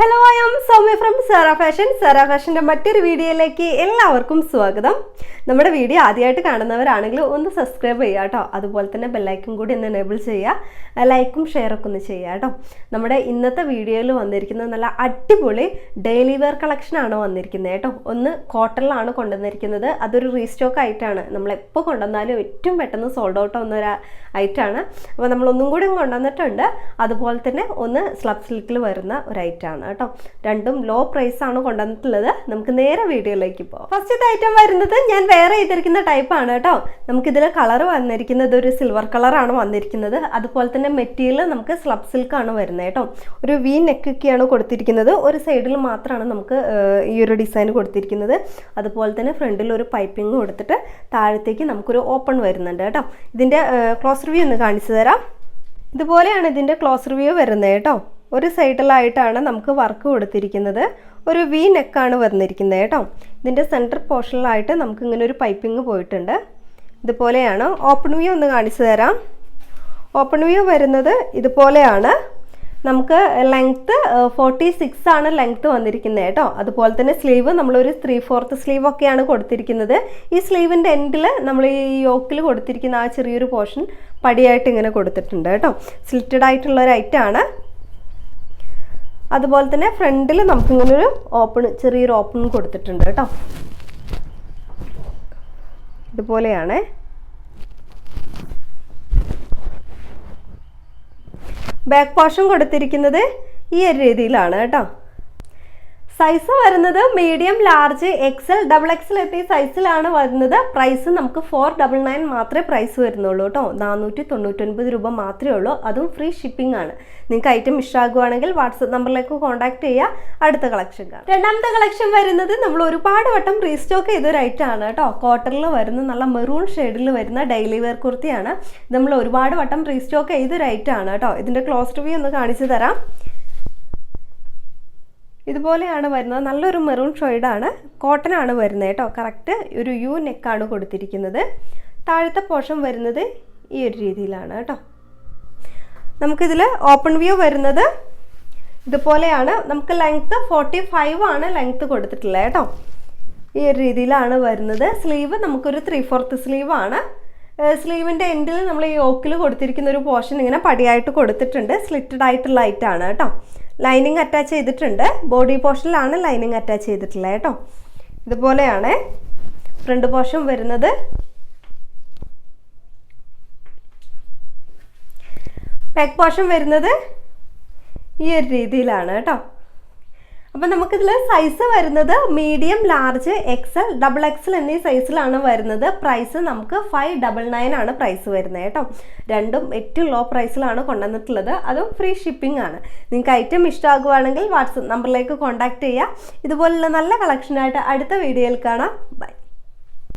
Hello I am Soumya from Sera fashion Sera ഫാഷന്റെ മറ്റൊരു വീഡിയോയിലേക്ക് എല്ലാവർക്കും സ്വാഗതം. നമ്മുടെ വീഡിയോ ആദ്യമായിട്ട് കാണുന്നവരാണെങ്കിൽ ഒന്ന് സബ്സ്ക്രൈബ് ചെയ്യുക കേട്ടോ അതുപോലെ തന്നെ ബെല്ലൈക്കും കൂടി ഒന്ന് എനേബിൾ ചെയ്യുക. ലൈക്കും ഷെയറൊക്കെ ഒന്ന് ചെയ്യുക കേട്ടോ നമ്മുടെ ഇന്നത്തെ വീഡിയോയിൽ വന്നിരിക്കുന്നത് നല്ല അടിപൊളി ഡെയിലി വെയർ കളക്ഷനാണ് വന്നിരിക്കുന്നത് കേട്ടോ ഒന്ന് കോട്ടണിലാണ് കൊണ്ടുവന്നിരിക്കുന്നത്. അതൊരു റീസ്റ്റോക്ക് ആയിട്ടാണ് നമ്മൾ എപ്പോൾ കൊണ്ടുവന്നാലും ഏറ്റവും പെട്ടെന്ന് സോൾഡ് ഔട്ട് ആവുന്ന ഒരു ഐറ്റാണ് അപ്പോൾ നമ്മളൊന്നും കൂടി കൊണ്ടുവന്നിട്ടുണ്ട്. അതുപോലെ തന്നെ ഒന്ന് സ്ലബ് സിൽക്കിൽ വരുന്ന ഒരു ഐറ്റാണ് കേട്ടോ. രണ്ടും ലോ പ്രൈസ് ആണ് കൊണ്ടുവന്നിട്ടുള്ളത്. നമുക്ക് നേരെ വീഡിയോയിലേക്ക് പോകാം ഫസ്റ്റത്തെ ഐറ്റം വരുന്നത് ഞാൻ വേറെ ചെയ്തിരിക്കുന്ന ടൈപ്പാണ് കേട്ടോ. നമുക്കിതിൽ കളർ വന്നിരിക്കുന്നത് ഒരു സിൽവർ കളറാണ് വന്നിരിക്കുന്നത്. അതുപോലെ തന്നെ മെറ്റീരിയൽ നമുക്ക് സ്ലബ് സിൽക്കാണ് വരുന്നത് കേട്ടോ. ഒരു വി നെക്കൊക്കെയാണ് കൊടുത്തിരിക്കുന്നത്. ഒരു സൈഡിൽ മാത്രമാണ് നമുക്ക് ഈ ഒരു ഡിസൈൻ കൊടുത്തിരിക്കുന്നത്. അതുപോലെ തന്നെ ഫ്രണ്ടിൽ ഒരു പൈപ്പിംഗ് കൊടുത്തിട്ട് താഴത്തേക്ക് നമുക്കൊരു ഓപ്പൺ വരുന്നുണ്ട് കേട്ടോ. ഇതിന്റെ ക്ലോസ് റിവ്യൂ ഒന്ന് കാണിച്ചു തരാം. ഇതുപോലെയാണ് ഇതിന്റെ ക്ലോസ് റിവ്യൂ വരുന്നത് കേട്ടോ. ഒരു സൈഡിലായിട്ടാണ് നമുക്ക് വർക്ക് കൊടുത്തിരിക്കുന്നത്. ഒരു വി നെക്കാണ് വന്നിരിക്കുന്നത് കേട്ടോ. ഇതിന്റെ സെന്റർ പോർഷനിലായിട്ട് നമുക്ക് ഇങ്ങനെ ഒരു പൈപ്പിംഗ് പോയിട്ടുണ്ട്. ഇതുപോലെയാണ്. ഓപ്പൺ വ്യൂ ഒന്ന് കാണിച്ചു തരാം. ഓപ്പൺ വ്യൂ വരുന്നത് ഇതുപോലെയാണ്. നമുക്ക് ലെങ്ത്ത് ഫോർട്ടി സിക്സ് ആണ് ലെങ്ത്ത് വന്നിരിക്കുന്നത് കേട്ടോ. അതുപോലെ തന്നെ സ്ലീവ് നമ്മളൊരു ത്രീ ഫോർത്ത് സ്ലീവ് ഒക്കെയാണ് കൊടുത്തിരിക്കുന്നത്. ഈ സ്ലീവിന്റെ എൻഡിൽ നമ്മൾ ഈ യോക്കിൽ കൊടുത്തിരിക്കുന്ന ആ ചെറിയൊരു പോർഷൻ പടിയായിട്ട് ഇങ്ങനെ കൊടുത്തിട്ടുണ്ട് കേട്ടോ. സ്ലിറ്റഡ് ആയിട്ടുള്ള ഒരു ഐറ്റാണ് അതുപോലെ തന്നെ ഫ്രണ്ടിൽ നമുക്കിങ്ങനെ ഒരു ഓപ്പൺ ചെറിയൊരു ഓപ്പൺ കൊടുത്തിട്ടുണ്ട് കേട്ടോ. ഇതുപോലെയാണ്. ബാക്ക് പോർഷൻ കൊടുത്തിരിക്കുന്നത് ഈ ഒരു രീതിയിലാണ് കേട്ടോ. സൈസ് വരുന്നത് medium large XL double XL എത്തിയ സൈസിലാണ് വരുന്നത്. പ്രൈസ് നമുക്ക് ഫോർ ഡബിൾ നയൻ മാത്രമേ പ്രൈസ് വരുന്നുള്ളൂ കേട്ടോ. നാനൂറ്റി തൊണ്ണൂറ്റൊൻപത് രൂപ മാത്രമേ ഉള്ളൂ. അതും ഫ്രീ ഷിപ്പിംഗ് ആണ്. നിങ്ങൾക്ക് ഐറ്റം ഇഷ്ടമാകുവാണെങ്കിൽ വാട്സപ്പ് നമ്പറിലേക്ക് കോൺടാക്ട് ചെയ്യുക അടുത്ത കളക്ഷൻ കാണാം. രണ്ടാമത്തെ കളക്ഷൻ വരുന്നത് നമ്മൾ ഒരുപാട് വട്ടം റീസ്റ്റോക്ക് ചെയ്തൊരു ഐറ്റം ആണ് കേട്ടോ. കോട്ടണിൽ വരുന്ന നല്ല മെറൂൺ ഷെയ്ഡിൽ വരുന്ന ഡെയിലി വെയർ കുർത്തിയാണ്. നമ്മൾ ഒരുപാട് വട്ടം റീസ്റ്റോക്ക് ചെയ്തൊരു ഐറ്റം ആണ് കേട്ടോ. ഇതിന്റെ ക്ലോസ് റിവ്യൂ ഒന്ന് കാണിച്ചു തരാം. ഇതുപോലെയാണ് വരുന്നത്. നല്ലൊരു മെറൂൺ ഷെയ്ഡാണ്. കോട്ടൺ ആണ് വരുന്നത് കേട്ടോ. കറക്റ്റ് ഒരു യു നെക്കാണ് കൊടുത്തിരിക്കുന്നത്. താഴത്തെ പോർഷൻ വരുന്നത് ഈ ഒരു രീതിയിലാണ് കേട്ടോ. നമുക്കിതിൽ ഓപ്പൺ വ്യൂ വരുന്നത് ഇതുപോലെയാണ്. നമുക്ക് ലെങ്ത്ത് ഫോർട്ടി ഫൈവ് ആണ് ലെങ്ത്ത് കൊടുത്തിട്ടുള്ളത് കേട്ടോ. ഈ ഒരു രീതിയിലാണ് വരുന്നത്. സ്ലീവ് നമുക്കൊരു ത്രീ ഫോർത്ത് സ്ലീവ് ആണ്. സ്ലീവിന്റെ എൻഡിൽ നമ്മൾ ഈ ഓക്കിൽ കൊടുത്തിരിക്കുന്ന ഒരു പോർഷൻ ഇങ്ങനെ പടിയായിട്ട് കൊടുത്തിട്ടുണ്ട്. സ്ലിറ്റഡ് ആയിട്ടുള്ള ഐറ്റാണ് കേട്ടോ. ലൈനിങ് അറ്റാച്ച് ചെയ്തിട്ടുണ്ട്. ബോഡി പോർഷനിലാണ് ലൈനിങ് അറ്റാച്ച് ചെയ്തിട്ടുള്ളത് കേട്ടോ. ഇതുപോലെയാണ് ഫ്രണ്ട് പോർഷൻ വരുന്നത്. ബാക്ക് പോർഷൻ വരുന്നത് ഈ ഒരു രീതിയിലാണ് കേട്ടോ. അപ്പം നമുക്കിതിൽ സൈസ് വരുന്നത് medium large XL double XL എന്നീ സൈസിലാണ് വരുന്നത്. പ്രൈസ് നമുക്ക് ഫൈവ് ഡബിൾ നയൻ ആണ് പ്രൈസ് വരുന്നത് കേട്ടോ. രണ്ടും ഏറ്റവും ലോ പ്രൈസിലാണ് കൊണ്ടുവന്നിട്ടുള്ളത്. അതും ഫ്രീ ഷിപ്പിംഗ് ആണ്. നിങ്ങൾക്ക് ഐറ്റം ഇഷ്ടമാകുവാണെങ്കിൽ വാട്സപ്പ് നമ്പറിലേക്ക് കോൺടാക്ട് ചെയ്യുക ഇതുപോലുള്ള നല്ല കളക്ഷനായിട്ട് അടുത്ത വീഡിയോയിൽ കാണാം. ബൈ